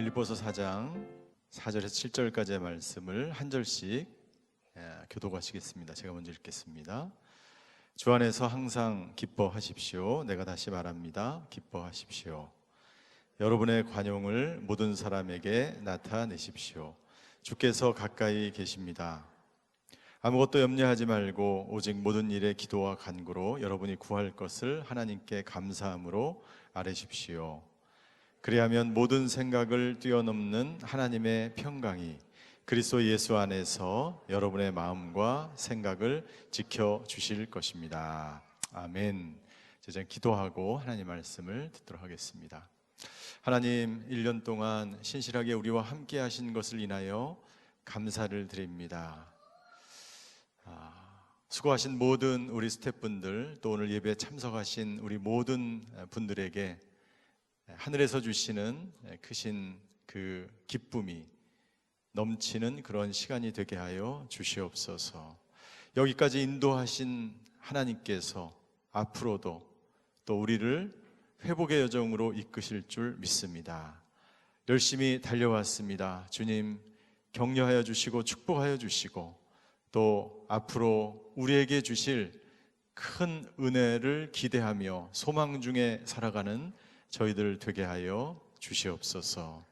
빌립보서 4장 4절에서 7절까지의 말씀을 한 절씩 예, 교도하시겠습니다. 제가 먼저 읽겠습니다. 주 안에서 항상 기뻐하십시오. 내가 다시 말합니다. 기뻐하십시오. 여러분의 관용을 모든 사람에게 나타내십시오. 주께서 가까이 계십니다. 아무것도 염려하지 말고 오직 모든 일에 기도와 간구로 여러분이 구할 것을 하나님께 감사함으로 아뢰십시오. 그리하면 모든 생각을 뛰어넘는 하나님의 평강이 그리스도 예수 안에서 여러분의 마음과 생각을 지켜 주실 것입니다. 아멘. 이제 기도하고 하나님 말씀을 듣도록 하겠습니다. 하나님 1년 동안 신실하게 우리와 함께 하신 것을 인하여 감사를 드립니다. 아, 수고하신 모든 우리 스태프분들 또 오늘 예배에 참석하신 우리 모든 분들에게 하늘에서 주시는 크신 그 기쁨이 넘치는 그런 시간이 되게 하여 주시옵소서. 여기까지 인도하신 하나님께서 앞으로도 또 우리를 회복의 여정으로 이끄실 줄 믿습니다. 열심히 달려왔습니다. 주님 격려하여 주시고 축복하여 주시고 또 앞으로 우리에게 주실 큰 은혜를 기대하며 소망 중에 살아가는 저희들 되게 하여 주시옵소서.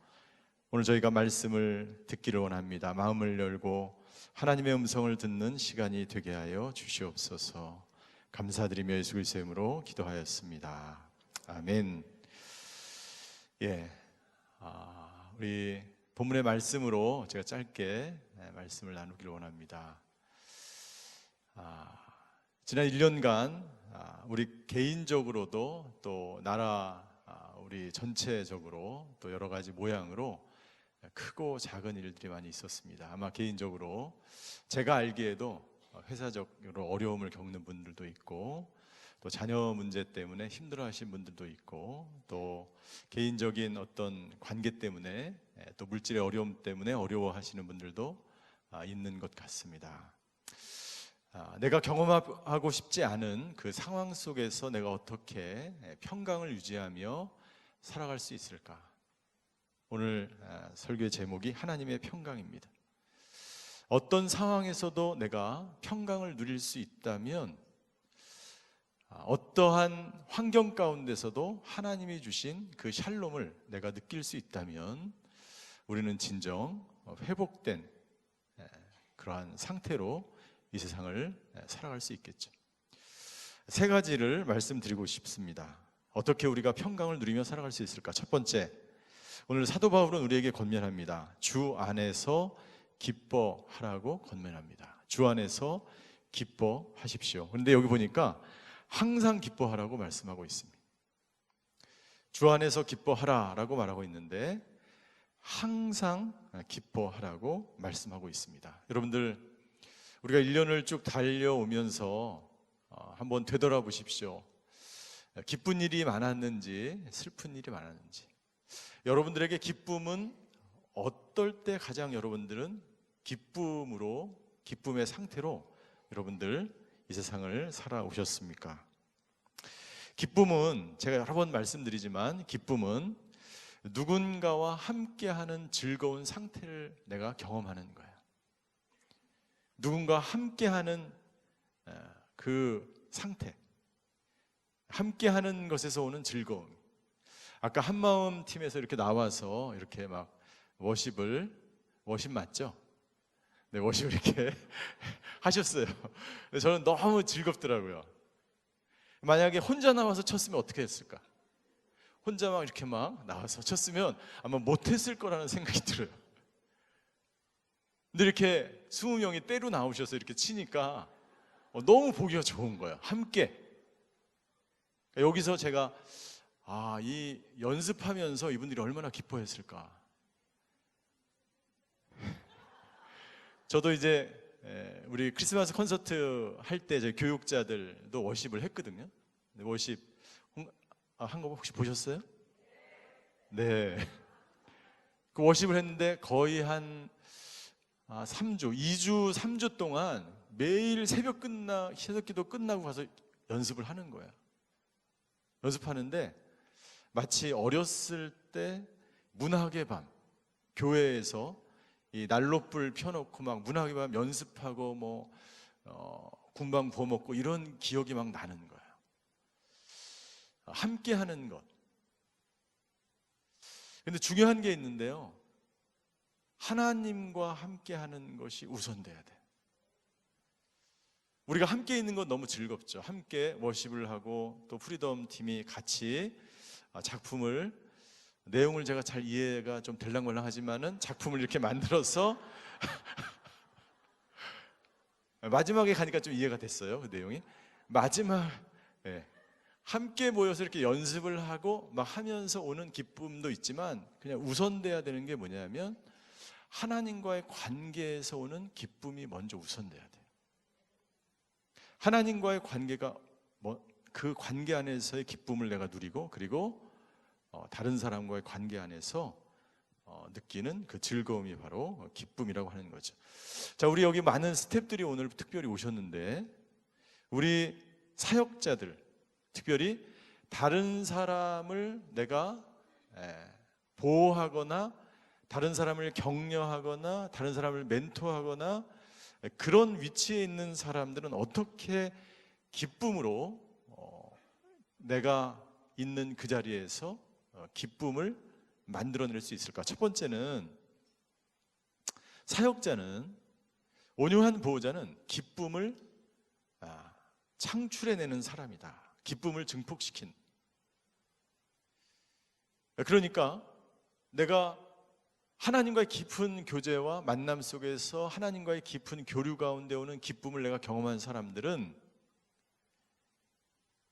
오늘 저희가 말씀을 듣기를 원합니다. 마음을 열고 하나님의 음성을 듣는 시간이 되게 하여 주시옵소서. 감사드리며 예수 그리스도의 이름으로 기도하였습니다. 아멘. 예, 아, 우리 본문의 말씀으로 제가 짧게 네, 말씀을 나누기를 원합니다. 아, 지난 1년간 아, 우리 개인적으로도 또 나라 아, 우리 전체적으로 또 여러 가지 모양으로 크고 작은 일들이 많이 있었습니다. 아마 개인적으로 제가 알기에도 회사적으로 어려움을 겪는 분들도 있고 또 자녀 문제 때문에 힘들어하신 분들도 있고 또 개인적인 어떤 관계 때문에 또 물질의 어려움 때문에 어려워하시는 분들도 아, 있는 것 같습니다. 아, 내가 경험하고 싶지 않은 그 상황 속에서 내가 어떻게 평강을 유지하며 살아갈 수 있을까? 오늘 아, 설교의 제목이 하나님의 평강입니다. 어떤 상황에서도 내가 평강을 누릴 수 있다면 아, 어떠한 환경 가운데서도 하나님이 주신 그 샬롬을 내가 느낄 수 있다면 우리는 진정 회복된 그러한 상태로 이 세상을 살아갈 수 있겠죠. 세 가지를 말씀드리고 싶습니다. 어떻게 우리가 평강을 누리며 살아갈 수 있을까? 첫 번째, 오늘 사도 바울은 우리에게 권면합니다. 주 안에서 기뻐하라고 권면합니다. 주 안에서 기뻐하십시오. 그런데 여기 보니까 항상 기뻐하라고 말씀하고 있습니다. 주 안에서 기뻐하라라고 말하고 있는데 항상 기뻐하라고 말씀하고 있습니다. 여러분들 우리가 1년을 쭉 달려오면서 어, 한번 되돌아보십시오. 기쁜 일이 많았는지 슬픈 일이 많았는지 여러분들에게 기쁨은 어떨 때 가장 여러분들은 기쁨으로 기쁨의 상태로 여러분들 이 세상을 살아오셨습니까? 기쁨은 제가 여러 번 말씀드리지만 기쁨은 누군가와 함께하는 즐거운 상태를 내가 경험하는 거예요. 누군가 함께하는 그 상태, 함께하는 것에서 오는 즐거움. 아까 한마음 팀에서 이렇게 나와서 이렇게 막 워십을 워십 맞죠? 네, 워십을 이렇게 하셨어요. 저는 너무 즐겁더라고요. 만약에 혼자 나와서 쳤으면 어떻게 했을까? 혼자 막 이렇게 막 나와서 쳤으면 아마 못했을 거라는 생각이 들어요. 근데 이렇게 스무 명이 때로 나오셔서 이렇게 치니까 어, 너무 보기가 좋은 거예요. 함께. 여기서 제가 아, 이 연습하면서 이분들이 얼마나 기뻐했을까. 저도 이제 우리 크리스마스 콘서트 할 때 저희 교육자들도 워십을 했거든요. 워십 아, 한거 혹시 보셨어요? 네. 그 워십을 했는데 거의 한 아, 3주, 2주, 3주 동안 매일 새벽 끝나 새벽 기도 끝나고 가서 연습을 하는 거야. 연습하는데 마치 어렸을 때 문학의 밤, 교회에서 이 난로불 펴놓고 막 문학이만 연습하고 뭐 어, 군방 부어 먹고 이런 기억이 막 나는 거예요. 함께 하는 것. 근데 중요한 게 있는데요. 하나님과 함께 하는 것이 우선돼야 돼. 우리가 함께 있는 건 너무 즐겁죠. 함께 워십을 하고 또 프리덤 팀이 같이 아, 작품을 내용을 제가 잘 이해가 좀 될랑말랑하지만은 작품을 이렇게 만들어서 마지막에 가니까 좀 이해가 됐어요. 그 내용이 마지막 예. 함께 모여서 이렇게 연습을 하고 막 하면서 오는 기쁨도 있지만 그냥 우선돼야 되는 게 뭐냐면 하나님과의 관계에서 오는 기쁨이 먼저 우선돼야 돼요. 하나님과의 관계가 뭐 그 관계 안에서의 기쁨을 내가 누리고 그리고 어, 다른 사람과의 관계 안에서 어, 느끼는 그 즐거움이 바로 기쁨이라고 하는 거죠. 자, 우리 여기 많은 스탭들이 오늘 특별히 오셨는데 우리 사역자들 특별히 다른 사람을 내가 에, 보호하거나 다른 사람을 격려하거나 다른 사람을 멘토하거나 그런 위치에 있는 사람들은 어떻게 기쁨으로 어, 내가 있는 그 자리에서 어, 기쁨을 만들어낼 수 있을까? 첫 번째는 사역자는 온유한 보호자는 기쁨을 아, 창출해내는 사람이다. 기쁨을 증폭시킨. 그러니까 내가 하나님과의 깊은 교제와 만남 속에서 하나님과의 깊은 교류 가운데 오는 기쁨을 내가 경험한 사람들은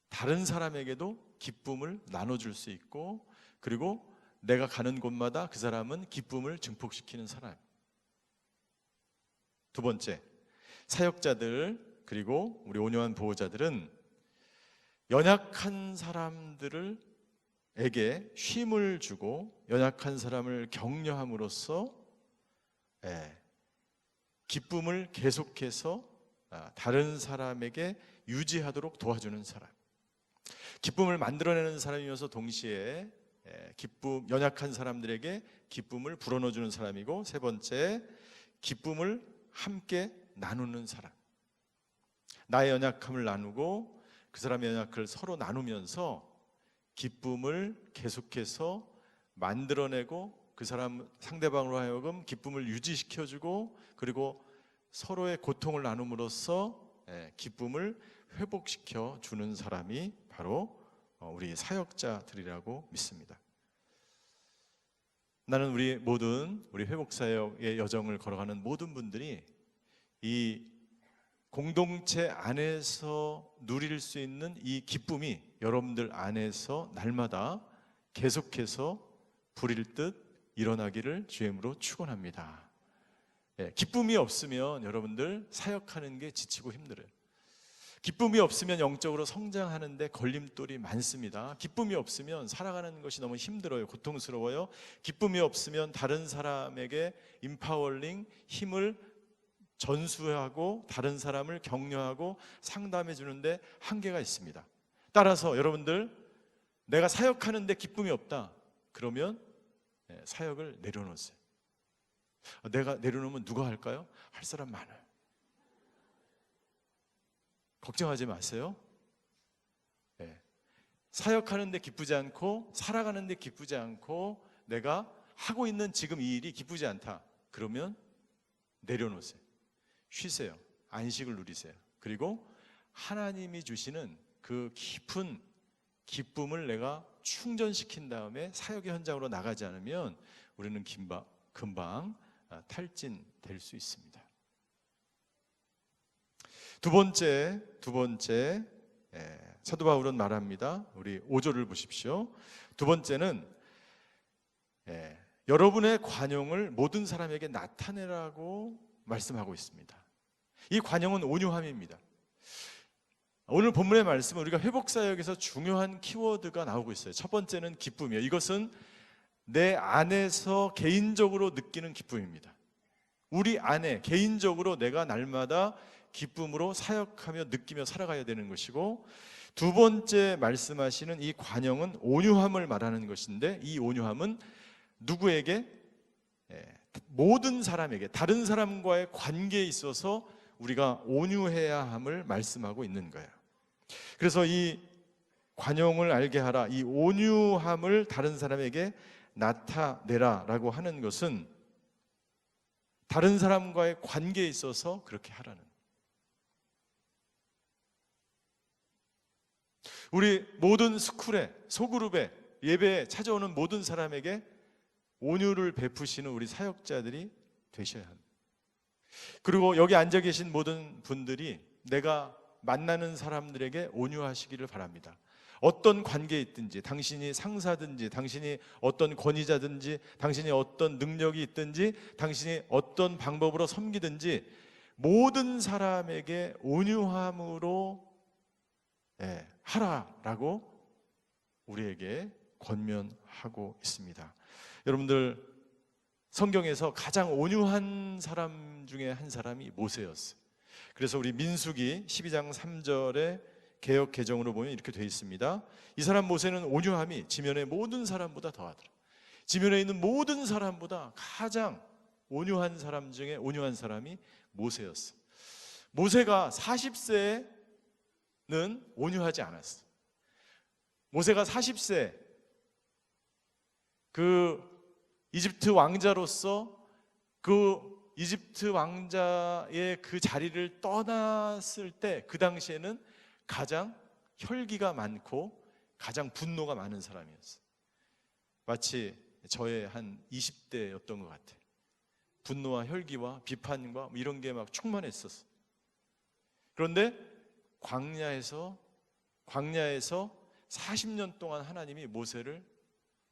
다른 사람에게도 기쁨을 나눠줄 수 있고 그리고 내가 가는 곳마다 그 사람은 기쁨을 증폭시키는 사람. 두 번째, 사역자들 그리고 우리 온유한 보호자들은 연약한 사람들을 에게 쉼을 주고 연약한 사람을 격려함으로써 예, 기쁨을 계속해서 아, 다른 사람에게 유지하도록 도와주는 사람. 기쁨을 만들어내는 사람이면서 동시에 예, 기쁨 연약한 사람들에게 기쁨을 불어넣어 주는 사람이고 세 번째 기쁨을 함께 나누는 사람. 나의 연약함을 나누고 그 사람의 연약을 서로 나누면서 기쁨을 계속해서 만들어내고 그 사람 상대방으로 하여금 기쁨을 유지시켜주고 그리고 서로의 고통을 나눔으로써 예, 기쁨을 회복시켜 주는 사람이 바로 어, 우리 사역자들이라고 믿습니다. 나는 우리 모든 우리 회복 사역의 여정을 걸어가는 모든 분들이 이 공동체 안에서 누릴 수 있는 이 기쁨이 여러분들 안에서 날마다 계속해서 불일 듯 일어나기를 주임으로 축원합니다. 예, 기쁨이 없으면 여러분들 사역하는 게 지치고 힘들어요. 기쁨이 없으면 영적으로 성장하는데 걸림돌이 많습니다. 기쁨이 없으면 살아가는 것이 너무 힘들어요. 고통스러워요. 기쁨이 없으면 다른 사람에게 임파월링 힘을 전수하고 다른 사람을 격려하고 상담해 주는데 한계가 있습니다. 따라서 여러분들 내가 사역하는데 기쁨이 없다. 그러면 예, 사역을 내려놓으세요. 내가 내려놓으면 누가 할까요? 할 사람 많아요. 걱정하지 마세요. 네. 사역하는데 기쁘지 않고 살아가는데 기쁘지 않고 내가 하고 있는 지금 이 일이 기쁘지 않다. 그러면 내려놓으세요. 쉬세요. 안식을 누리세요. 그리고 하나님이 주시는 그 깊은 기쁨을 내가 충전시킨 다음에 사역의 현장으로 나가지 않으면 우리는 금방, 금방 아, 탈진될 수 있습니다. 두 번째, 두 번째 예, 사도 바울은 말합니다. 우리 5절을 보십시오. 두 번째는 예, 여러분의 관용을 모든 사람에게 나타내라고 말씀하고 있습니다. 이 관용은 온유함입니다. 오늘 본문의 말씀은 우리가 회복 사역에서 중요한 키워드가 나오고 있어요. 첫 번째는 기쁨이에요. 이것은 내 안에서 개인적으로 느끼는 기쁨입니다. 우리 안에 개인적으로 내가 날마다 기쁨으로 사역하며 느끼며 살아가야 되는 것이고 두 번째 말씀하시는 이 관영은 온유함을 말하는 것인데 이 온유함은 누구에게 예, 모든 사람에게 다른 사람과의 관계에 있어서 우리가 온유해야 함을 말씀하고 있는 거예요. 그래서 이 관용을 알게 하라, 이 온유함을 다른 사람에게 나타내라라고 하는 것은 다른 사람과의 관계에 있어서 그렇게 하라는. 우리 모든 스쿨에 소그룹에 예배에 찾아오는 모든 사람에게 온유를 베푸시는 우리 사역자들이 되셔야 합니다. 그리고 여기 앉아 계신 모든 분들이 내가 만나는 사람들에게 온유하시기를 바랍니다. 어떤 관계에 있든지, 당신이 상사든지, 당신이 어떤 권위자든지, 당신이 어떤 능력이 있든지, 당신이 어떤 방법으로 섬기든지, 모든 사람에게 온유함으로 예, 하라라고 우리에게 권면하고 있습니다. 여러분들 성경에서 가장 온유한 사람 중에 한 사람이 모세였어요. 그래서 우리 민수기 12장 3절에 개혁 개정으로 보면 이렇게 되어 있습니다. 이 사람 모세는 온유함이 지면의 모든 사람보다 더하더라. 지면에 있는 모든 사람보다 가장 온유한 사람 중에 온유한 사람이 모세였어. 모세가 40세는 온유하지 않았어. 모세가 40세 그 이집트 왕자로서 그 이집트 왕자의 그 자리를 떠났을 때 그 당시에는 가장 혈기가 많고 가장 분노가 많은 사람이었어요. 마치 저의 한 20대였던 것 같아요. 분노와 혈기와 비판과 뭐 이런 게 막 충만했었어. 그런데 광야에서 광야에서 40년 동안 하나님이 모세를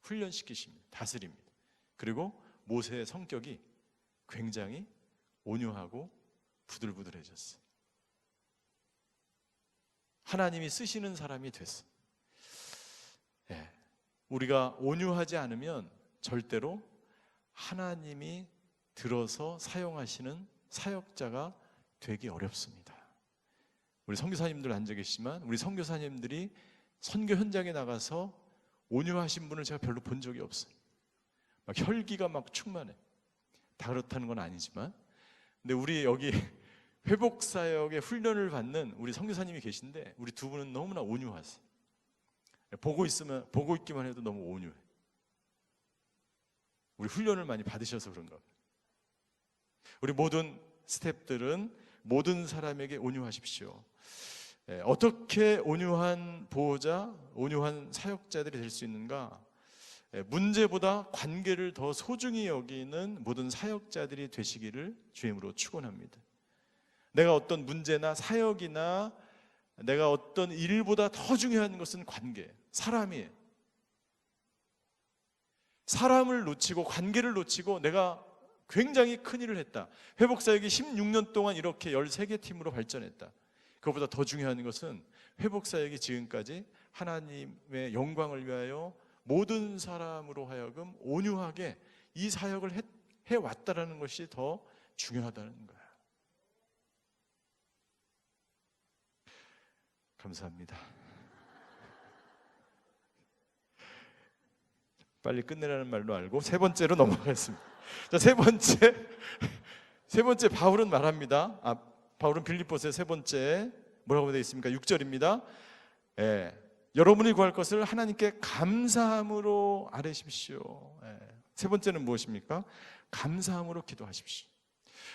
훈련시키십니다. 다스립니다. 그리고 모세의 성격이 굉장히 온유하고 부들부들해졌어요. 하나님이 쓰시는 사람이 됐어. 예, 우리가 온유하지 않으면 절대로 하나님이 들어서 사용하시는 사역자가 되기 어렵습니다. 우리 선교사님들 앉아 계시지만 우리 선교사님들이 선교 현장에 나가서 온유하신 분을 제가 별로 본 적이 없어요. 막 혈기가 막 충만해. 다 그렇다는 건 아니지만, 근데 우리 여기 회복 사역의 훈련을 받는 우리 선교사님이 계신데 우리 두 분은 너무나 온유하세요. 보고 있으면 보고 있기만 해도 너무 온유해. 우리 훈련을 많이 받으셔서 그런가. 우리 모든 스탭들은 모든 사람에게 온유하십시오. 예, 어떻게 온유한 보호자, 온유한 사역자들이 될 수 있는가? 예, 문제보다 관계를 더 소중히 여기는 모든 사역자들이 되시기를 주임으로 축원합니다. 내가 어떤 문제나 사역이나 내가 어떤 일보다 더 중요한 것은 관계, 사람이에요. 사람을 놓치고 관계를 놓치고 내가 굉장히 큰 일을 했다. 회복 사역이 16년 동안 이렇게 13개 팀으로 발전했다. 그것보다 더 중요한 것은 회복 사역이 지금까지 하나님의 영광을 위하여 모든 사람으로 하여금 온유하게 이 사역을 해, 해왔다라는 것이 더 중요하다는 거야. 감사합니다. 빨리 끝내라는 말로 알고 세 번째로 넘어가겠습니다. 자, 세 번째 세 번째 바울은 말합니다. 아, 바울은 빌립보서의 세 번째 뭐라고 되어 있습니까? 6절입니다. 예, 여러분이 구할 것을 하나님께 감사함으로 아뢰십시오. 예, 세 번째는 무엇입니까? 감사함으로 기도하십시오.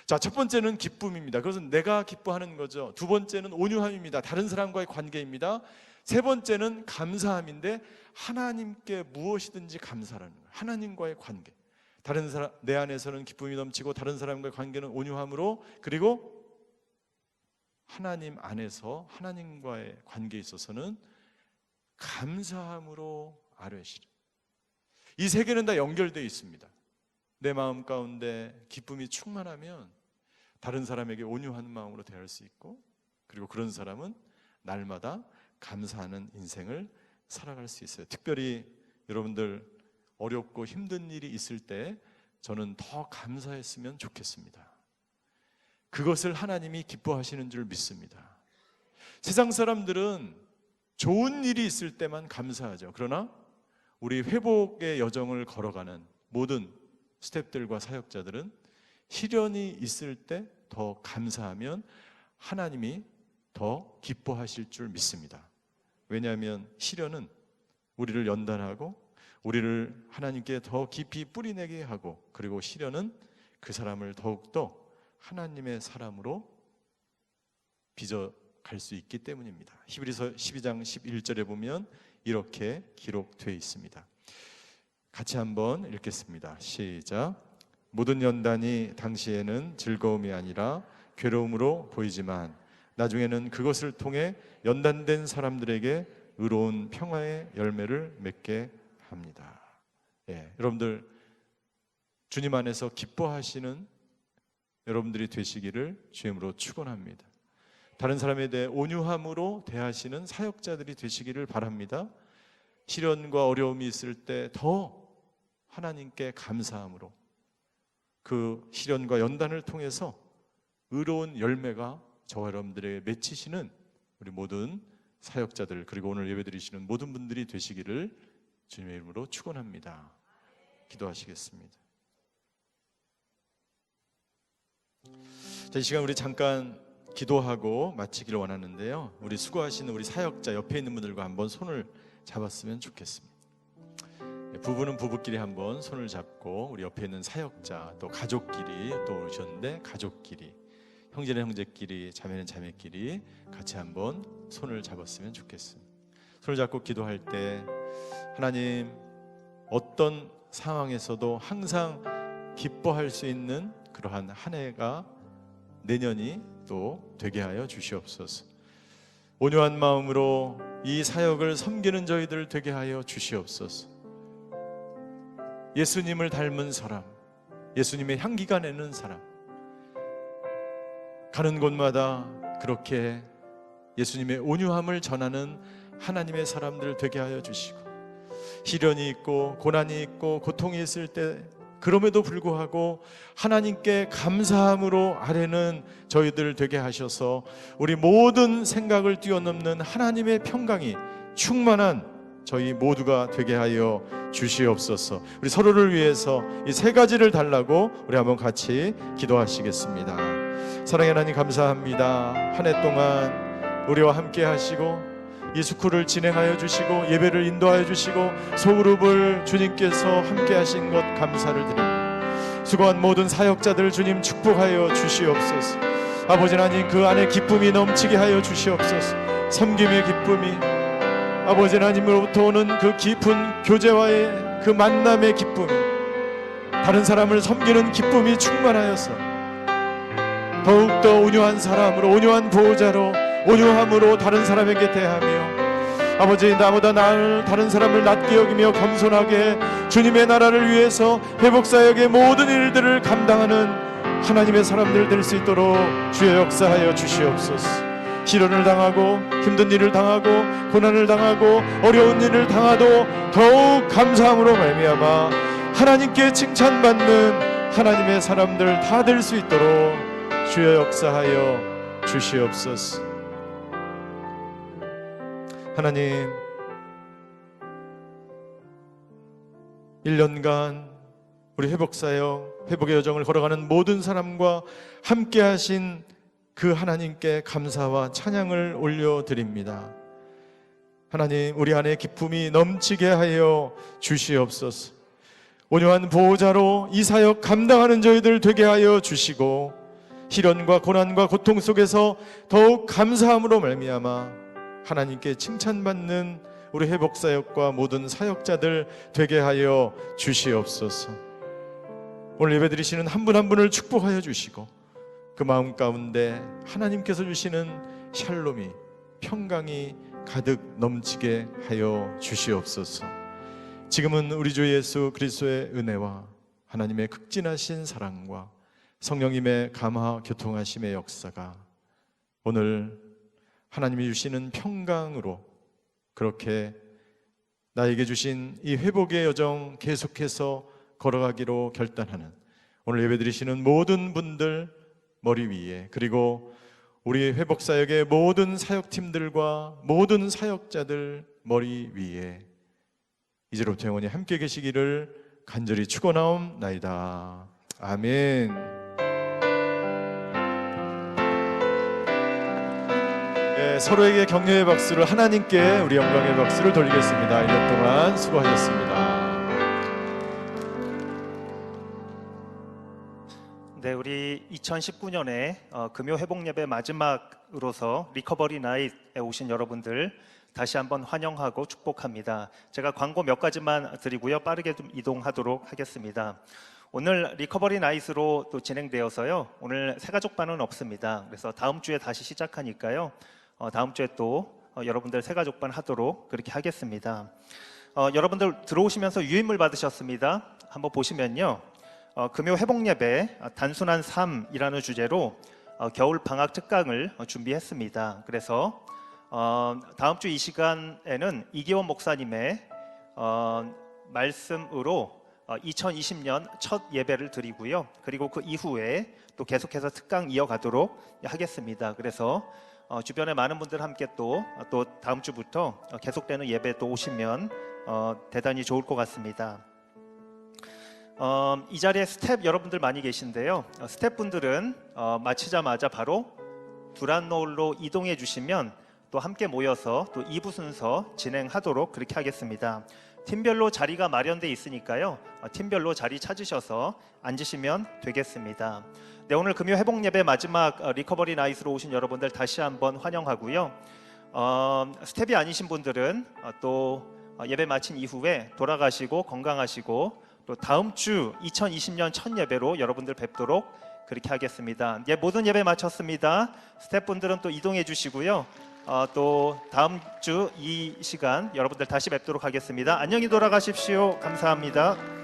자, 첫 번째는 기쁨입니다. 그것은 내가 기뻐하는 거죠. 두 번째는 온유함입니다. 다른 사람과의 관계입니다. 세 번째는 감사함인데 하나님께 무엇이든지 감사라는 거예요. 하나님과의 관계. 다른 사람 내 안에서는 기쁨이 넘치고 다른 사람과의 관계는 온유함으로 그리고 하나님 안에서 하나님과의 관계에 있어서는 감사함으로 아뢰시라. 이세 개는 다 연결되어 있습니다. 내 마음 가운데 기쁨이 충만하면 다른 사람에게 온유한 마음으로 대할 수 있고 그리고 그런 사람은 날마다 감사하는 인생을 살아갈 수 있어요. 특별히 여러분들 어렵고 힘든 일이 있을 때 저는 더 감사했으면 좋겠습니다. 그것을 하나님이 기뻐하시는 줄 믿습니다. 세상 사람들은 좋은 일이 있을 때만 감사하죠. 그러나 우리 회복의 여정을 걸어가는 모든 스탭들과 사역자들은 시련이 있을 때 더 감사하면 하나님이 더 기뻐하실 줄 믿습니다. 왜냐하면 시련은 우리를 연단하고 우리를 하나님께 더 깊이 뿌리내게 하고 그리고 시련은 그 사람을 더욱더 하나님의 사람으로 빚어 갈 수 있기 때문입니다. 히브리서 12장 11절에 보면 이렇게 기록되어 있습니다. 같이 한번 읽겠습니다. 시작. 모든 연단이 당시에는 즐거움이 아니라 괴로움으로 보이지만 나중에는 그것을 통해 연단된 사람들에게 의로운 평화의 열매를 맺게 합니다. 예, 여러분들 주님 안에서 기뻐하시는 여러분들이 되시기를 주임으로 축원합니다. 다른 사람에 대해 온유함으로 대하시는 사역자들이 되시기를 바랍니다. 시련과 어려움이 있을 때 더 하나님께 감사함으로 그 시련과 연단을 통해서 의로운 열매가 저와 여러분들에게 맺히시는 우리 모든 사역자들 그리고 오늘 예배드리시는 모든 분들이 되시기를 주님의 이름으로 축원합니다. 기도하시겠습니다. 자, 이 시간 우리 잠깐 기도하고 마치기를 원하는데요. 우리 수고하시는 우리 사역자 옆에 있는 분들과 한번 손을 잡았으면 좋겠습니다. 네, 부부는 부부끼리 한번 손을 잡고 우리 옆에 있는 사역자 또 가족끼리 또 오셨는데 가족끼리 형제는 형제끼리 자매는 자매끼리 같이 한번 손을 잡았으면 좋겠습니다. 손을 잡고 기도할 때 하나님 어떤 상황에서도 항상 기뻐할 수 있는 그러한 한 해가 내년이 또 되게 하여 주시옵소서. 온유한 마음으로 이 사역을 섬기는 저희들 되게 하여 주시옵소서. 예수님을 닮은 사람, 예수님의 향기가 내는 사람, 가는 곳마다 그렇게 예수님의 온유함을 전하는 하나님의 사람들 되게 하여 주시고, 시련이 있고 고난이 있고 고통이 있을 때 그럼에도 불구하고 하나님께 감사함으로 아뢰는 저희들 되게 하셔서 우리 모든 생각을 뛰어넘는 하나님의 평강이 충만한 저희 모두가 되게 하여 주시옵소서. 우리 서로를 위해서 이 세 가지를 달라고 우리 한번 같이 기도하시겠습니다. 사랑의 하나님 감사합니다. 한 해 동안 우리와 함께 하시고 이 스쿨을 진행하여 주시고 예배를 인도하여 주시고 소그룹을 주님께서 함께 하신 것 감사를 드립니다. 수고한 모든 사역자들 주님 축복하여 주시옵소서. 아버지 하나님 그 안에 기쁨이 넘치게 하여 주시옵소서. 섬김의 기쁨이 아버지 하나님으로부터 오는 그 깊은 교제와의 그 만남의 기쁨이 다른 사람을 섬기는 기쁨이 충만하여서 더욱더 온유한 사람으로 온유한 보호자로 온유함으로 다른 사람에게 대하며 아버지 나보다 나을 다른 사람을 낮게 여기며 겸손하게 주님의 나라를 위해서 회복사역의 모든 일들을 감당하는 하나님의 사람들 될 수 있도록 주의 역사하여 주시옵소서. 시련을 당하고 힘든 일을 당하고 고난을 당하고 어려운 일을 당하도 더욱 감사함으로 말미암아 하나님께 칭찬받는 하나님의 사람들 다 될 수 있도록 주의 역사하여 주시옵소서 하나님 1년간 우리 회복사역 회복의 여정을 걸어가는 모든 사람과 함께 하신 그 하나님께 감사와 찬양을 올려드립니다. 하나님 우리 안에 기쁨이 넘치게 하여 주시옵소서. 온유한 보호자로 이 사역 감당하는 저희들 되게 하여 주시고 시련과 고난과 고통 속에서 더욱 감사함으로 말미암아 하나님께 칭찬받는 우리 회복 사역과 모든 사역자들 되게 하여 주시옵소서. 오늘 예배드리시는 한 분 한 분을 축복하여 주시고 그 마음 가운데 하나님께서 주시는 샬롬이 평강이 가득 넘치게 하여 주시옵소서. 지금은 우리 주 예수 그리스도의 은혜와 하나님의 극진하신 사랑과 성령님의 감화 교통하심의 역사가 오늘 하나님이 주시는 평강으로 그렇게 나에게 주신 이 회복의 여정 계속해서 걸어가기로 결단하는 오늘 예배드리시는 모든 분들 머리 위에 그리고 우리 회복 사역의 모든 사역팀들과 모든 사역자들 머리 위에 이제로부터 영원히 함께 계시기를 간절히 축원하옵나이다. 아멘. 네, 서로에게 격려의 박수를 하나님께 우리 영광의 박수를 돌리겠습니다. 1년 동안 수고하셨습니다. 네, 우리 2019년에 어, 금요 회복 예배 마지막으로서 리커버리 나잇에 오신 여러분들 다시 한번 환영하고 축복합니다. 제가 광고 몇 가지만 드리고요. 빠르게 좀 이동하도록 하겠습니다. 오늘 리커버리 나잇으로 또 진행되어서요. 오늘 새가족반은 없습니다. 그래서 다음 주에 다시 시작하니까요. 어, 다음 주에 또 어, 여러분들 새가족반 하도록 그렇게 하겠습니다. 어, 여러분들 들어오시면서 유인물 받으셨습니다. 한번 보시면요. 어, 금요 회복 예배 아, 단순한 삶이라는 주제로 어, 겨울 방학 특강을 어, 준비했습니다. 그래서 어, 다음 주 이 시간에는 이기원 목사님의 어, 말씀으로 어, 2020년 첫 예배를 드리고요. 그리고 그 이후에 또 계속해서 특강 이어가도록 하겠습니다. 그래서 어, 주변에 많은 분들 함께 또 또 다음 주부터 어, 계속되는 예배 또 오시면 어, 대단히 좋을 것 같습니다. 어, 이 자리에 스텝 여러분들 많이 계신데요. 어, 스텝분들은 어, 마치자마자 바로 두란 노을로 이동해 주시면 또 함께 모여서 또 2부 순서 진행하도록 그렇게 하겠습니다. 팀별로 자리가 마련돼 있으니까요. 어, 팀별로 자리 찾으셔서 앉으시면 되겠습니다. 네, 오늘 금요 회복 예배 마지막 어, 리커버리 나잇으로 오신 여러분들 다시 한번 환영하고요. 어, 스텝이 아니신 분들은 어, 또 어, 예배 마친 이후에 돌아가시고 건강하시고 또 다음 주 2020년 첫 예배로 여러분들 뵙도록 그렇게 하겠습니다. 예, 모든 예배 마쳤습니다. 스태프분들은 또 이동해 주시고요. 어, 또 다음 주 이 시간 여러분들 다시 뵙도록 하겠습니다. 안녕히 돌아가십시오. 감사합니다.